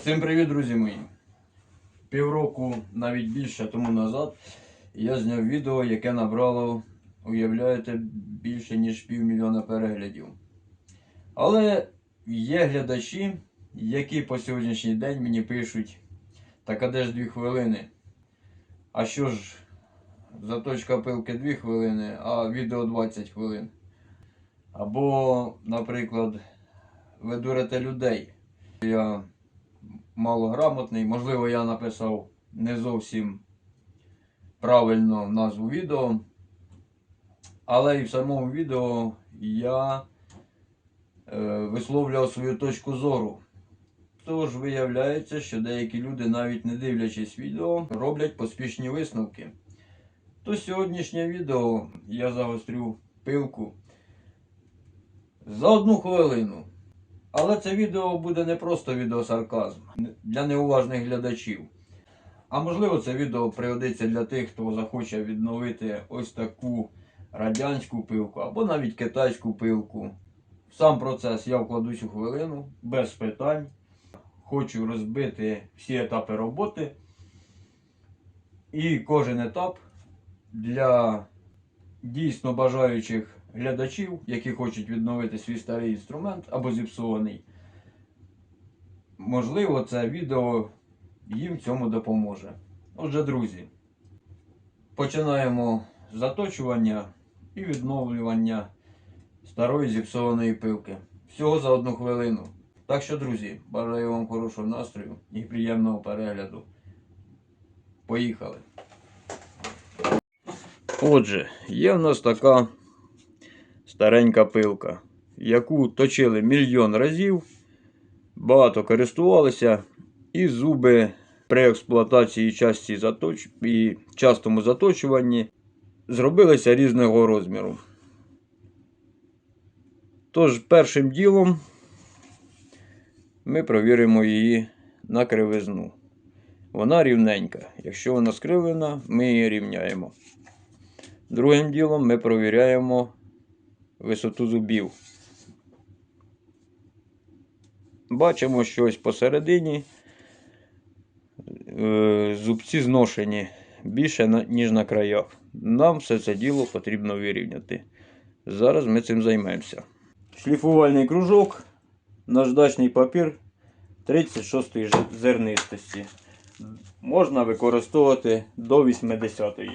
Всім привіт, друзі мої! Півроку, навіть більше тому назад, я зняв відео, яке набрало, уявляєте, більше ніж півмільйона переглядів. Але є глядачі, які по сьогоднішній день мені пишуть, так а де ж дві хвилини? А що ж, заточка пилки 2 хвилини, а відео 20 хвилин. Або, наприклад, ви дурите людей. Я малограмотний. Можливо, я написав не зовсім правильно назву відео. Але і в самому відео я е, висловлював свою точку зору. Тож виявляється, що деякі люди, навіть не дивлячись відео, роблять поспішні висновки. То сьогоднішнє відео я загострю пилку за одну хвилину. Але це відео буде не просто відеосарказм для неуважних глядачів. А можливо, це відео пригодиться для тих, хто захоче відновити ось таку радянську пилку або навіть китайську пилку. Сам процес я вкладусь у хвилину без питань. Хочу розбити всі етапи роботи. І кожен етап для дійсно бажаючих глядачів, які хочуть відновити свій старий інструмент або зіпсований. Можливо, це відео їм цьому допоможе. Отже, друзі, починаємо з заточування і відновлювання старої зіпсованої пилки. Всього за одну хвилину. Так що, друзі, бажаю вам хорошого настрою і приємного перегляду. Поїхали! Отже, є в нас така старенька пилка, яку точили мільйон разів, багато користувалися, і зуби при експлуатації часті заточ... і частому заточуванні зробилися різного розміру. Тож, першим ділом ми провіримо її на кривизну. Вона рівненька. Якщо вона скривлена, ми її рівняємо. Другим ділом ми провіряємо висоту зубів. Бачимо, що ось посередині е, зубці зношені більше, ніж на краях. Нам все це діло потрібно вирівняти. Зараз ми цим займемося. Шліфувальний кружок, наждачний папір 36 зернистості. Можна використовувати до 80-ї.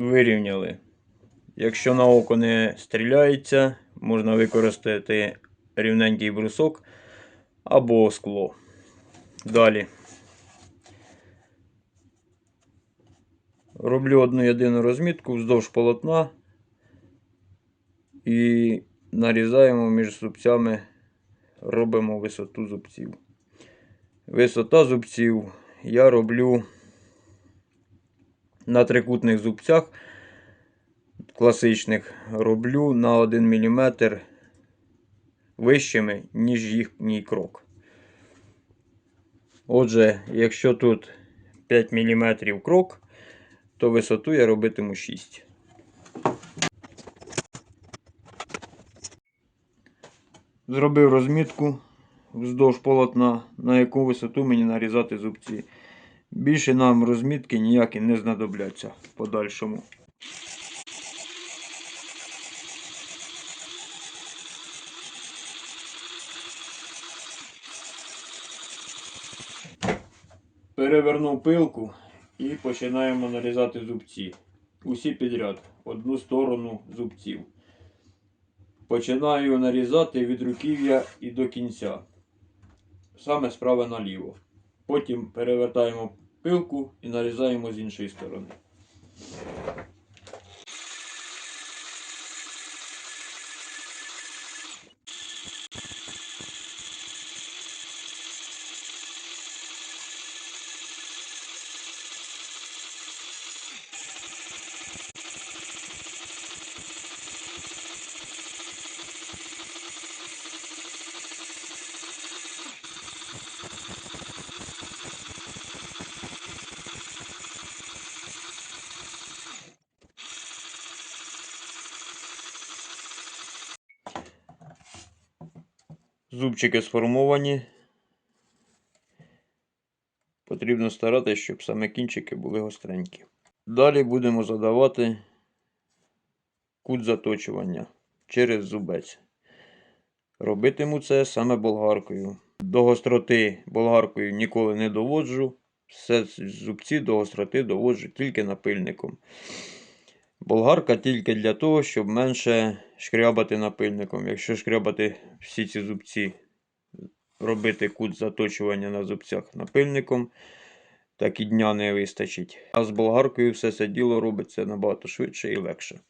Вирівняли. Якщо на око не стріляється, можна використати рівненький брусок або скло. Далі. Роблю одну єдину розмітку вздовж полотна і нарізаємо між зубцями, робимо висоту зубців. Висота зубців я роблю на трикутних зубцях класичних роблю на 1 мм вищими, ніж їхній крок. Отже, якщо тут 5 мм крок, то висоту я робитиму 6. Зробив розмітку вздовж полотна, на яку висоту мені нарізати зубці. Більше нам розмітки ніякі не знадобляться в подальшому. Перевернув пилку і починаємо нарізати зубці. Усі підряд, одну сторону зубців. Починаю нарізати від руків'я і до кінця. Саме справа наліво. Потім перевертаємо пилку і нарізаємо з іншої сторони. Зубчики сформовані. Потрібно старатися, щоб саме кінчики були гостренькі. Далі будемо задавати кут заточування через зубець. Робитиму це саме болгаркою. До гостроти болгаркою ніколи не доводжу. Все зубці до гостроти доводжу тільки напильником. Болгарка тільки для того, щоб менше шкрябати напильником. Якщо шкрябати всі ці зубці, робити кут заточування на зубцях напильником, так і дня не вистачить. А з болгаркою все це діло робиться набагато швидше і легше.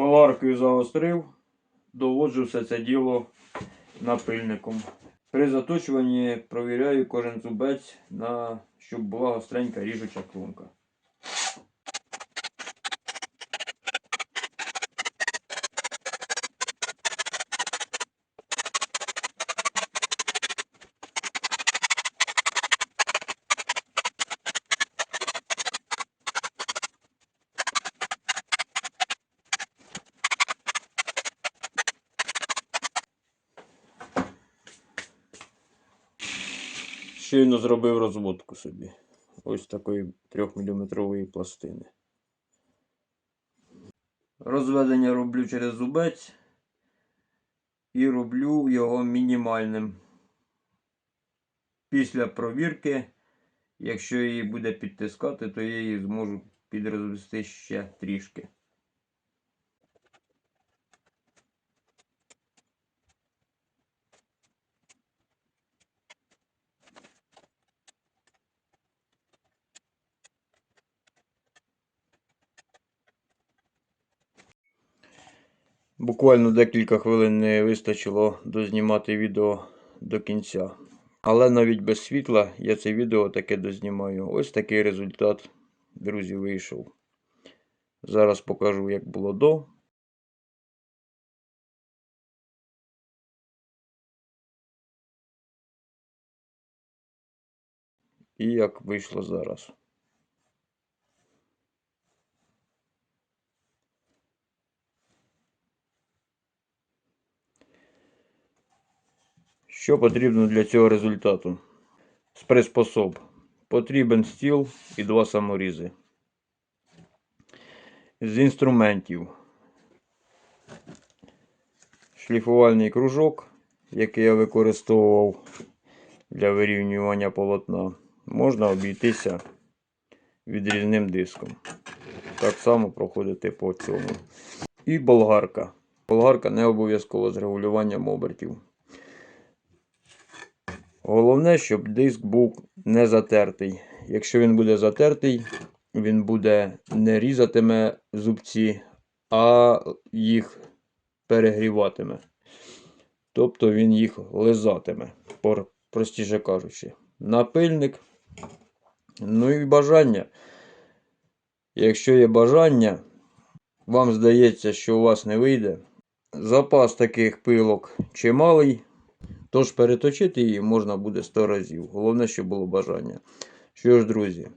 Боларкою загострив, доводжу все це діло напильником. При заточуванні провіряю кожен зубець, на, щоб була гостренька ріжуча клунка. Щойно зробив розводку собі. Ось такої 3-мм пластини. Розведення роблю через зубець і роблю його мінімальним. Після провірки, якщо її буде підтискати, то я її зможу підрозвести ще трішки. Буквально декілька хвилин не вистачило дознімати відео до кінця. Але навіть без світла я це відео таке дознімаю. Ось такий результат, друзі, вийшов. Зараз покажу, як було до. І як вийшло зараз. Що потрібно для цього результату? З. Потрібен стіл і два саморізи. З інструментів. Шліфувальний кружок, який я використовував для вирівнювання полотна, можна обійтися відрізним диском. Так само проходити по цьому. І болгарка. Болгарка не обов'язково з регулюванням обертів. Головне, щоб диск був не затертий. Якщо він буде затертий, він буде не різатиме зубці, а їх перегріватиме. Тобто він їх лизатиме, простіше кажучи. Напильник. Ну і бажання. Якщо є бажання, вам здається, що у вас не вийде. Запас таких пилок чималий. Тож переточити її можна буде 100 разів. Головне, щоб було бажання. Що ж, друзі,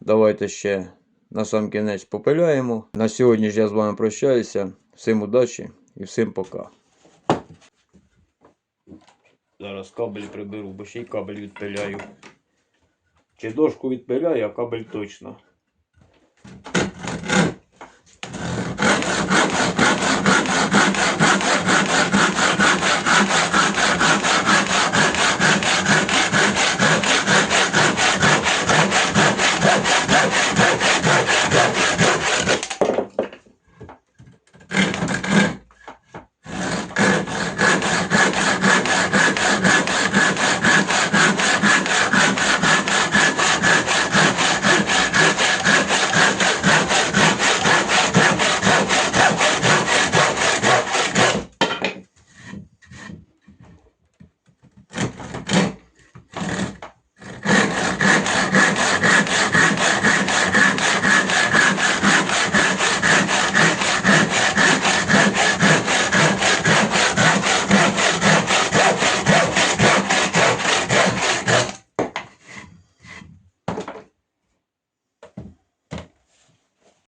давайте ще на сам кінець попиляємо. На сьогодні ж я з вами прощаюся. Всім удачі і всім пока. Зараз кабель приберу, бо ще й кабель відпиляю. Чи дошку відпиляю, а кабель точно.